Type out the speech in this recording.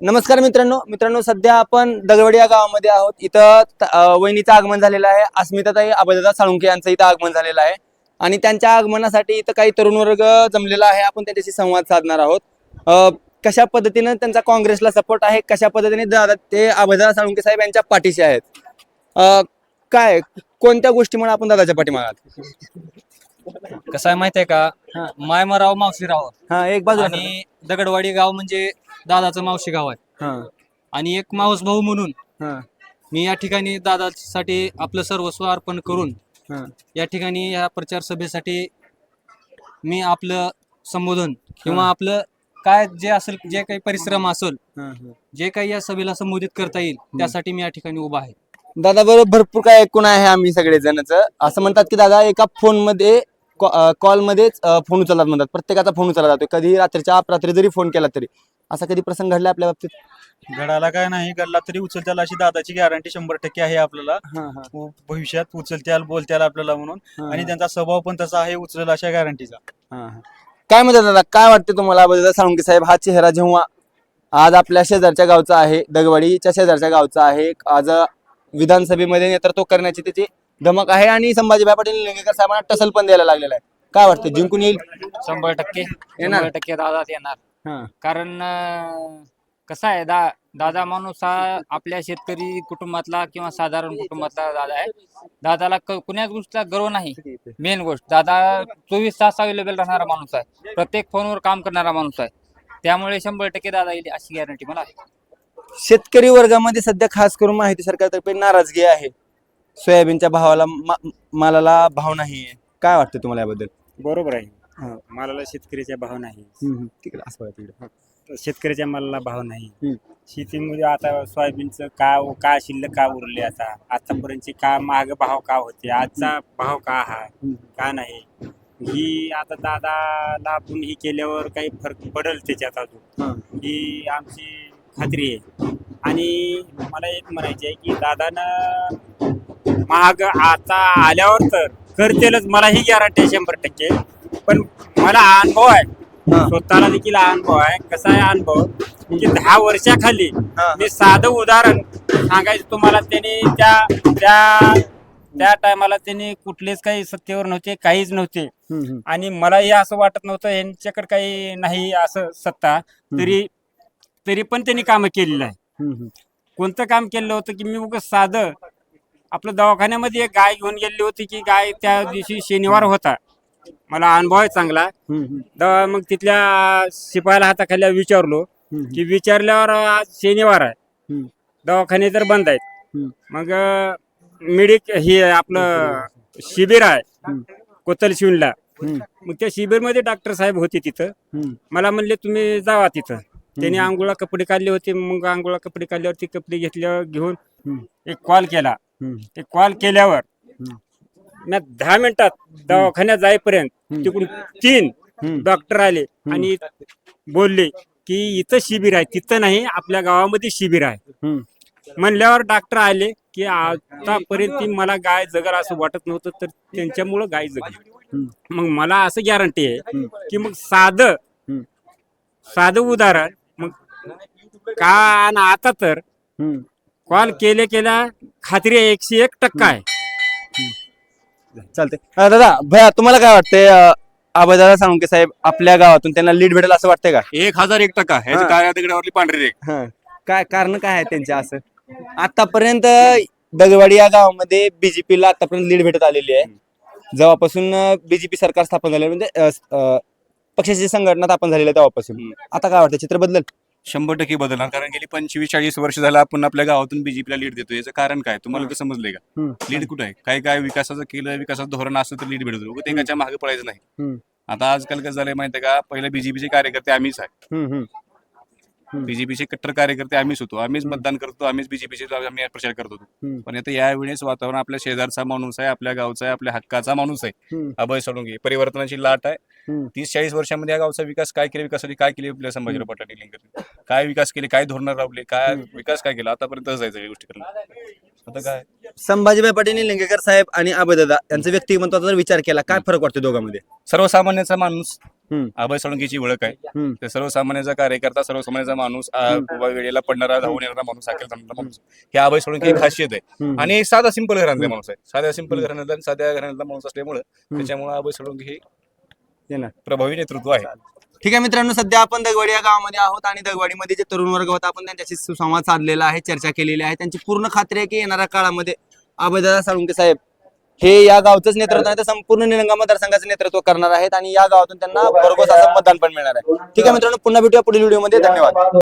नमस्कार मित्रांनो. मित्रांनो सध्या आपण दगवडी या गावामध्ये आहोत. इथं वहिनीचं आगमन झालेलं आहे. अस्मिताताई अभयदादा साळुंके यांचं इथं आगमन झालेलं आहे. आणि त्यांच्या आगमनासाठी इथं काही तरुण वर्ग जमलेला आहे. आपण त्यांच्याशी संवाद साधणार आहोत. अं, कशा पद्धतीनं त्यांचा काँग्रेसला सपोर्ट आहे? कशा पद्धतीने दादा ते अभयदादा साळुंके साहेब यांच्या पाठीशी आहेत? अं, काय कोणत्या गोष्टीमुळे आपण दादाच्या पाठीमागात कसं आहे माहितीये का? मायमराव मावशीराव. हा एक बाजू आणि दगडवाडी गाव म्हणजे दादाचं मावशी गाव आहे. हा. आणि एक मावस भाऊ म्हणून हा. मी या ठिकाणी दादासाठी आपलं सर्वस्व अर्पण करून हा. या ठिकाणी या प्रचार सभेसाठी मी आपलं संबोधन किंवा आपलं काय जे असेल जे काही परिश्रम असेल. जे काही या सभेला संबोधित करता येईल त्यासाठी मी या ठिकाणी उभा आहे. दादा बरोबर भरपूर काय ऐकून आहे आम्ही सगळेजणच. असं म्हणतात की दादा एका फोनमध्ये कॉल मध्येच फोन उचलतात म्हणतात. प्रत्येकाचा फोन उचलला जातो कधी रात्रीच्या रात्री जरी फोन केला तरी. असा कधी प्रसंग घडला आपल्या बाबतीत? घडाला काय नाही. घडला तरी उचलत्याला अशी दादाची गॅरंटी शंभर टक्के आहे आपल्याला. व भविष्यात उचलत्याल बोलत्याल आपल्याला म्हणून. आणि त्यांचा स्वभाव पण तसा आहे उचलेल अशा गॅरंटीचा काय म्हणतात दादा? काय वाटते तुम्हाला साळुंके साहेब हा चेहरा जेव्हा आज आपल्या शेजारच्या गावचा आहे दगवाडीच्या शेजारच्या गावचा आहे आज विधानसभेमध्ये नेतृत्व करण्याची त्याची धमक आहे आणि संभाजीभाई पाटील निलंगेकर साहेबांना टसल पण द्यायला लागलेला आहे. काय वाटतं? जिंकून येईल? शंभर टक्के. येणार? शंभर टक्के दादा येणार. हा. कारण अं, कसं आहे दा दादा माणूस हा आपल्या शेतकरी कुटुंबातला किंवा साधारण कुटुंबातला दादा आहे. दादाला क- कुण्याच गोष्टीचा गर्व नाही. मेन गोष्ट दादा चोवीस तास अवेलेबल राहणारा माणूस आहे. प्रत्येक फोनवर काम करणारा माणूस आहे. त्यामुळे शंभर टक्के दादा येईल अशी गॅरंटी मला आहे. शेतकरी वर्गामध्ये सध्या खास करून माहिती सरकारतर्फे नाराजगी आहे. सोयाबीनच्या भावाला मा- मालाला भाव नाही आहे. काय वाटतं तुम्हाला याबद्दल? बरोबर आहे. हा. मालाला शेतकरीचा भाव नाही. तिकडे असं तिकडे शेतकऱ्याच्या मालाला भाव नाही. शेतीमध्ये आता सोयाबीनचं का का शिल्लक का उरले आता? आतापर्यंतचे का महाग भाव का होते? आजचा भाव का हा? का नाही? ही आता दादाला आपण ही केल्यावर काही फरक पडेल त्याच्यात हा. अजून. ही. आमची खात्री आहे. आणि मला एक म्हणायचे आहे की दादानं महाग आता आल्यावर तर करतेलच. मला ही गॅरंटी आहे शंभर टक्के. पण मला अनुभव आहे. हा. स्वतःला देखील अनुभव आहे. कसा आहे अनुभव? की दहा वर्षाखाली हा. मी साधं उदाहरण सांगायचं तुम्हाला त्यांनी त्या त्या त्या टायमाला त्यांनी कुठलेच काही सत्तेवर नव्हते काहीच नव्हते. आणि मलाही असं वाटत नव्हतं यांच्याकडे काही नाही असं सत्ता. तरी तरी पण त्यांनी कामं केलेलं आहे कोणतं काम केलं होतं की मी उगाच साधं आपलं दवाखान्यामध्ये एक गाय घेऊन गेली होती की गाय त्या दिवशी शनिवार होता. मला अनुभव आहे चांगला. दवा मग तिथल्या शिपायाला हाताखाली विचारलो की विचारल्यावर आज शनिवार आहे. दवाखाने तर बंद आहेत. मग मेडिक हे आपलं शिबिर आहे. कोतल शिवणला. मग त्या शिबिरमध्ये डॉक्टर साहेब होते तिथं. मला म्हणले तुम्ही जावा तिथं. त्यांनी आंघोळा कपडे काढले होते. मग आंघोळा कपडे काढल्यावर ते कपडे घेतल्यावर घेऊन. एक कॉल केला. एक कॉल केल्यावर मी दहा मिनिटात दवाखान्यात जाईपर्यंत तिकडून तीन डॉक्टर आले आणि बोलले की इथं शिबिर आहे तिथं नाही आपल्या गावामध्ये शिबिर आहे. म्हणल्यावर डॉक्टर आले की आतापर्यंत ती मला गाय जगल असं वाटत नव्हतं तर त्यांच्यामुळं गाय जगली. मग मला असं गॅरंटी आहे की मग साधं साधं उदाहरण मग का आता तर कॉल केल्या केल्या खात्री आहे एकशे एक टक्का आहे. चालते दादा भया तुम्हाला काय वाटतंय अभयदादा साळुंके साहेब आपल्या गावातून त्यांना लीड भेटेल असं वाटतंय का? एक हजार एक टक्का हा. ह्याची काय दगडावरली पांढरी रेख. हा. काय कारण काय आहे त्यांचे असं? आतापर्यंत दगवाडी या गावामध्ये बीजेपीला आतापर्यंत लीड भेटत आलेली आहे. जेव्हापासून बीजेपी सरकार स्थापन झालं म्हणजे अ, स- अ, पक्षाची संघटना स्थापन झालेली आहे तेव्हापासून. आता काय वाटतं चित्र बदल शंभर टक्के बदलणार. कारण गेली पंचवीस चाळीस वर्ष झालं आपण आपल्या गावातून बीजेपीला लीड देतो याचं कारण काय? तुम्हाला तर समजलंय. का? लीड कुठं आहे? काय काय विकासाचं केलं विकासाचं धोरण असतं तर लीड भेटत. उगाच एकाच्या मागे पडायचं नाही. आता आजकाल कसं झालंय माहितीये का? पहिले बीजेपीचे कार्यकर्ते आम्हीच आहे. बीजेपीचे कट्टर कार्यकर्ते आम्हीच होतो. आम्हीच मतदान करतो आम्हीच बीजेपीचे आम्ही प्रचार करत. पण आता यावेळेस वातावरण आपल्या शेजारचा माणूस आहे आपल्या गावचा आहे आपल्या हक्काचा माणूस आहे. अभय सोडुंगे परिवर्तनाची लाट आहे. तीस चाळीस वर्षामध्ये या गावचा विकास काय केले? विकासासाठी काय केले आपल्या संभाजीराव पाटील काय विकास केले? काय धोरण राबले काय विकास काय केला? आतापर्यंत जायचं सगळ्या गोष्टी करणं. आता काय? संभाजीभाई पाटील निलंगेकर साहेब आणि अभयदादा यांचा व्यक्तिमत्वाचा जर विचार केला काय फरक वाटतो दोघांमध्ये? सर्वसामान्याचा माणूस. अभय साळुंकेची ओळख आहे. ते सर्वसामान्याचा कार्यकर्ता सर्वसामान्याचा माणूस वेळेला पडणारा धावून येणारा माणूस जाणारा माणूस. हे अभय साळुंके खासियत आहे. आणि साधा सिंपल घराण्यातला माणूस आहे. साध्या सिंपल घराण्यातला आणि साध्या घराण्यातला माणूस असल्यामुळे त्याच्यामुळे अभय साळुंके हे. प्रभावी नेतृत्व आहे. ठीक आहे मित्रांनो सध्या आपण दगवाडी या गावामध्ये आहोत आणि दगवाडीमध्ये जे तरुण वर्ग होता आपण त्यांच्याशी सुसंवाद साधलेला आहे चर्चा केलेली आहे. त्यांची पूर्ण खात्री आहे की येणाऱ्या काळामध्ये अभयदादा साळुंके साहेब हे या गावचंच नेतृत्व आहे तर संपूर्ण निलंगा मतदारसंघाचं नेतृत्व करणार आहेत आणि या गावातून त्यांना भरघोस असं मतदान पण मिळणार आहे. ठीक आहे मित्रांनो पुन्हा भेटूया पुढील व्हिडिओमध्ये. धन्यवाद.